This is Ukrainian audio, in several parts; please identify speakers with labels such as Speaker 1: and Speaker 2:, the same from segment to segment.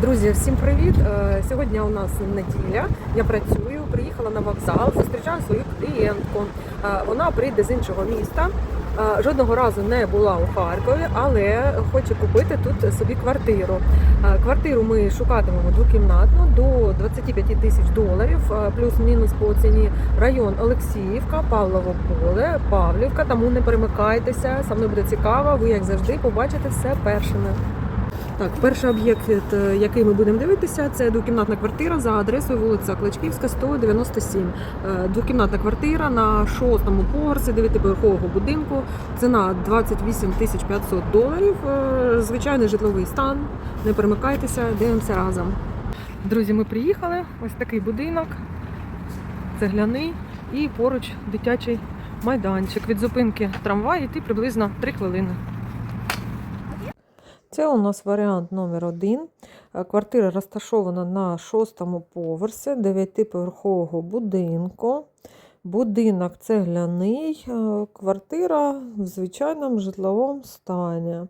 Speaker 1: Друзі, всім привіт! Е, Сьогодні у нас неділя. Я працюю, приїхала на вокзал, зустрічаю свою клієнтку. Е, Вона прийде з іншого міста. Е, Жодного разу не була у Харкові, але хоче купити тут собі квартиру. Квартиру ми шукатимемо двокімнатну до 25 тисяч доларів, плюс-мінус по ціні район Олексіївка, Павлово поле, Павлівка. Тому не перемикайтеся. Сам мною буде цікаво. Ви як завжди побачите все першими. Так, перший об'єкт, е, який ми будемо дивитися, це двокімнатна квартира за адресою вулиця Кличківська, 197. Е, Двокімнатна квартира на шостому поверсі дев'ятиповерхового будинку. Ціна 28 тисяч 500 доларів. Е, Звичайний житловий стан. Не перемикайтеся, дивимося разом. Друзі, ми приїхали. Ось такий будинок, цегляний і поруч дитячий майданчик. Від зупинки трамваю йти приблизно 3 хвилини. Це у нас варіант номер один. Е, Квартира розташована на шостому поверсі дев'ятиповерхового будинку. Будинок цегляний, е, квартира в звичайному житловому стані.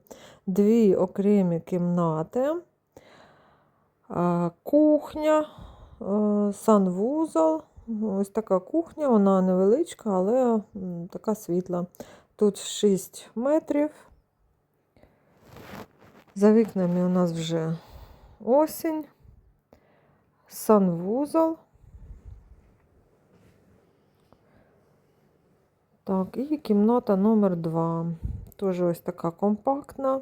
Speaker 1: Дві окремі кімнати, е, кухня, санвузол. Ось така кухня, вона невеличка, але така світла. Тут 6 метрів. За вікнами у нас вже осінь, санвузол. Так, і кімната номер 2. Теж ось така компактна.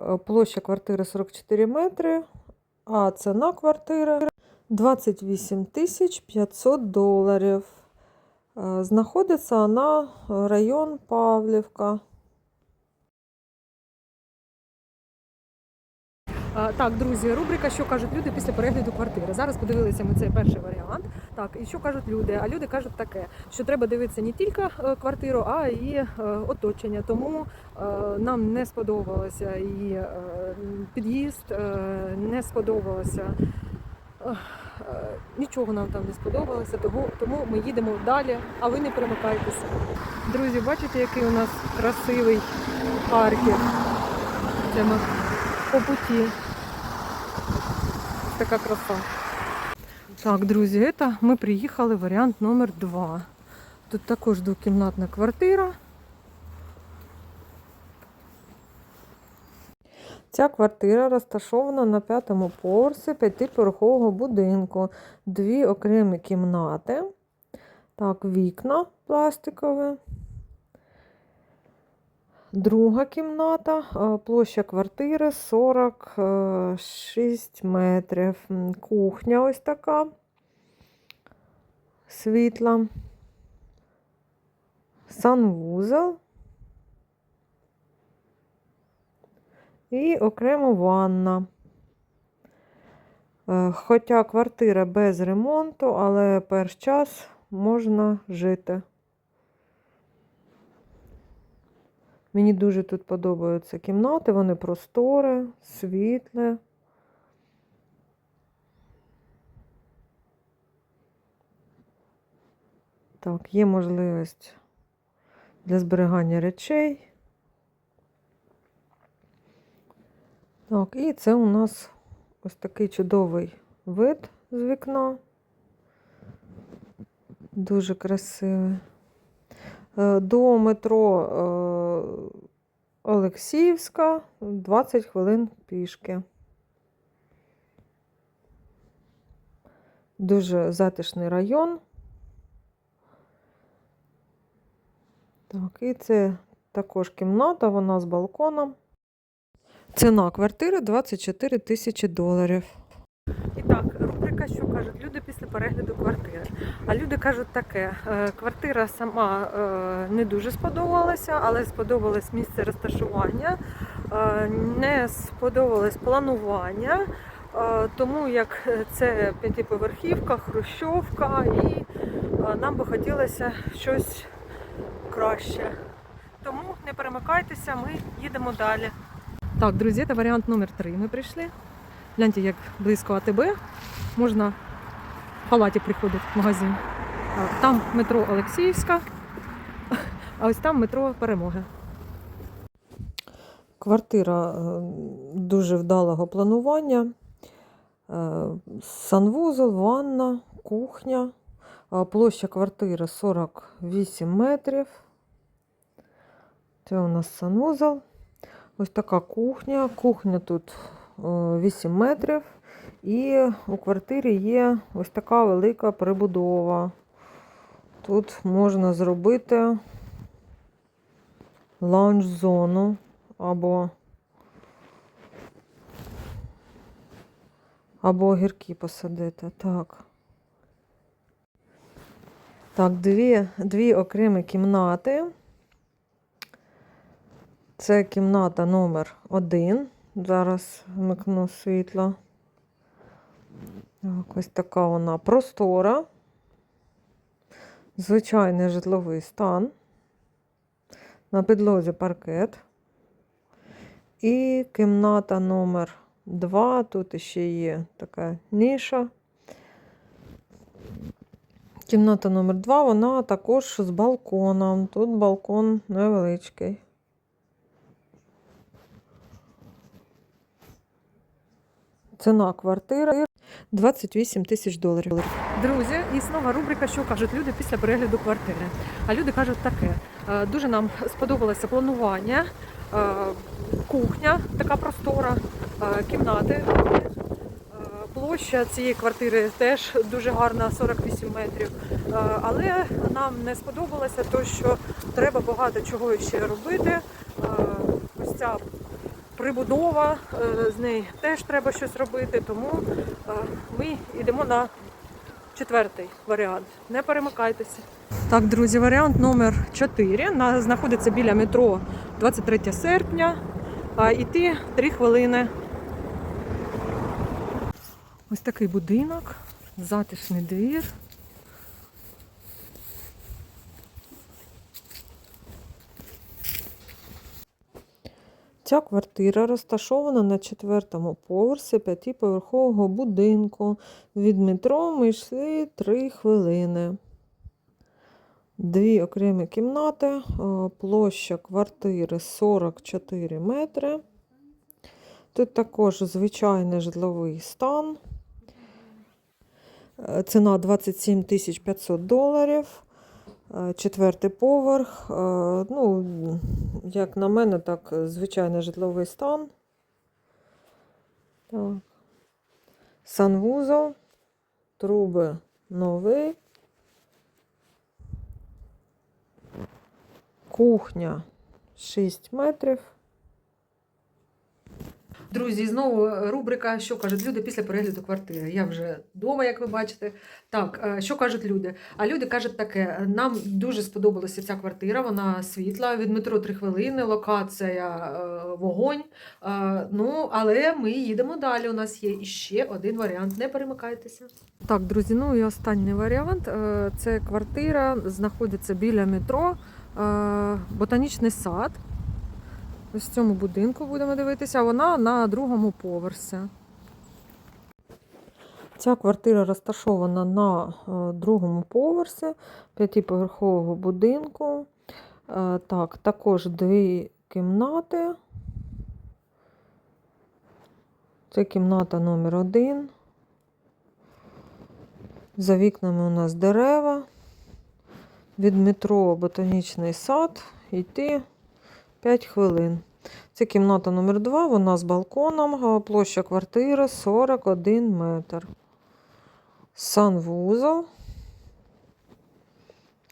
Speaker 1: Е, Площа квартири 44 метри, а ціна квартири 28 тисяч 500 доларів. Е, Знаходиться вона район Павлівка. Так, друзі, рубрика Що кажуть люди після перегляду квартири. Зараз подивилися ми цей перший варіант. Так, і що кажуть люди? А люди кажуть таке, що треба дивитися не тільки е, квартиру, а і е, оточення. Тому е, нам не сподобалося і е, під'їзд, е, не сподобалося. е, е, Нічого нам там не сподобалося, тому, ми їдемо далі, а ви не перемикайтеся. Друзі, бачите, який у нас красивий Харків. Це ми по путі. Така краса. Так, друзі, це ми приїхали варіант номер 2. Тут також двокімнатна квартира. Ця квартира розташована на п'ятому поверсі п'ятиповерхового будинку. Дві окремі кімнати. Так, вікна пластикові. Друга кімната, площа квартири 46 метрів. Кухня ось така. Світла. Санвузол. І окремо ванна. Е, Хоча квартира без ремонту, але перш час можна жити. Мені дуже тут подобаються кімнати, вони простори, світле. Так, є можливість для зберігання речей. Так, і це у нас ось такий чудовий вид з вікна. Дуже красивий. Е, До метро е, Олексіївська 20 хвилин пішки. Дуже затишний район. Так, і це також кімната, вона з балконом. Ціна квартири 24 тисячі доларів. І так, рубрика, що кажуть люди після перегляду квартири. А люди кажуть таке: е, квартира сама е, не дуже сподобалася, але сподобалось місце розташування, е, не сподобалось планування, тому як це п'ятиповерхівка, хрущовка, і нам би хотілося щось краще. Тому не перемикайтеся, ми їдемо далі. Так, друзі, це варіант номер три. Ми прийшли. Гляньте, як близько АТБ. Можна в халаті приходити в магазин. Там метро Олексіївська, а ось там метро Перемоги. Квартира е, дуже вдалого планування. Е, Санвузол, ванна, кухня. Е, Площа квартири 48 метрів. Це у нас санвузол. Ось така кухня. Кухня тут е, 8 метрів. І у квартирі є ось така велика прибудова. Тут можна зробити лаунж-зону або, або огірки посадити. Так. Так, дві, дві окремі кімнати. Це кімната номер один. Зараз вмикну світло. Так, ось така вона простора. Звичайний житловий стан. На підлозі паркет. І кімната номер 2. Тут ще є така ніша. Кімната номер 2, вона також з балконом. Тут балкон невеличкий. Ціна квартири 28 тисяч доларів. Друзі, існова рубрика, що кажуть люди після перегляду квартири. А люди кажуть таке: е, дуже нам сподобалося планування, е, кухня, така простора, е, кімнати. Площа цієї квартири теж дуже гарна, 48 метрів. Але нам не сподобалося, то що треба багато чого ще робити. Ось ця прибудова, е, з нею теж треба щось робити, тому е, ми йдемо на четвертий варіант. Не перемикайтеся. Так, друзі, варіант номер 4 на, знаходиться біля метро 23 серпня. А йти 3 хвилини. Ось такий будинок, затишний двір. Ця квартира розташована на четвертому поверсі п'ятиповерхового будинку. Від метро ми йшли 3 хвилини. Дві окремі кімнати, е, площа квартири 44 метри. Тут також звичайний житловий стан. Е, Ціна 27 500 доларів. Четвертий поверх. Е, Ну, як на мене, так звичайний житловий стан. Так. Санвузол. Труби новий. Кухня 6 метрів. Друзі, знову е, рубрика, що кажуть люди після перегляду квартири. Я вже вдома, як ви бачите. Так, е, що кажуть люди? А люди кажуть таке: нам дуже сподобалася ця квартира, вона світла, від метро 3 хвилини, локація е, вогонь. Ну, але ми їдемо далі. У нас є іще один варіант. Не перемикайтеся. Так, друзі, ну і останній варіант. Це квартира знаходиться біля метро, ботанічний сад. Ось в цьому будинку будемо дивитися, вона на другому поверсі. Ця квартира розташована на е, другому поверсі п'ятиповерхового будинку. Е, Так, також дві кімнати. Це кімната номер один. За вікнами у нас дерева. Від метро Ботанічний сад йти 5 хвилин. Це кімната номер 2, вона з балконом, площа квартири 41 метр. Санвузол.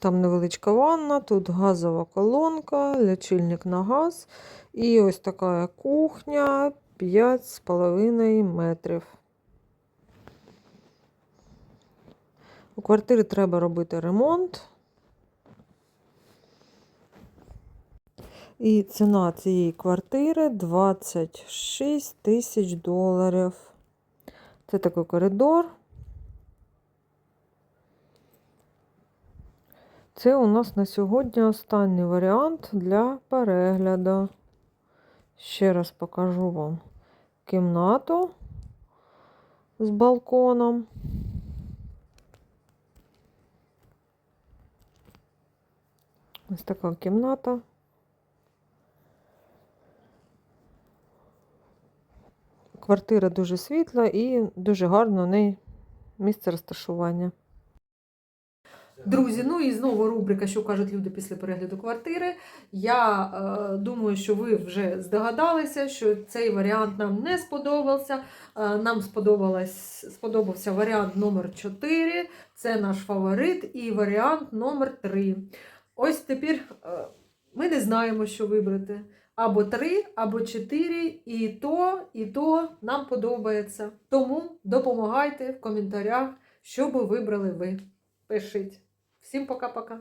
Speaker 1: Там невеличка ванна, тут газова колонка, лічильник на газ. І ось така кухня 5,5 метрів. У квартирі треба робити ремонт. І ціна цієї квартири 26 тисяч доларів. Це такий коридор. Це у нас на сьогодні останній варіант для перегляду. Ще раз покажу вам кімнату з балконом. Ось така кімната. Квартира дуже світла і дуже гарно у неї місце розташування. Друзі, ну і знову рубрика, що кажуть люди після перегляду квартири. Я е, думаю, що ви вже здогадалися, що цей варіант нам не сподобався. Е, нам сподобався варіант номер 4, це наш фаворит, і варіант номер 3. Ось тепер е, ми не знаємо, що вибрати. Або три, або чотири, і то, і то нам подобається. Тому допомагайте в коментарях, що би вибрали ви. Пишіть. Всім пока-пока.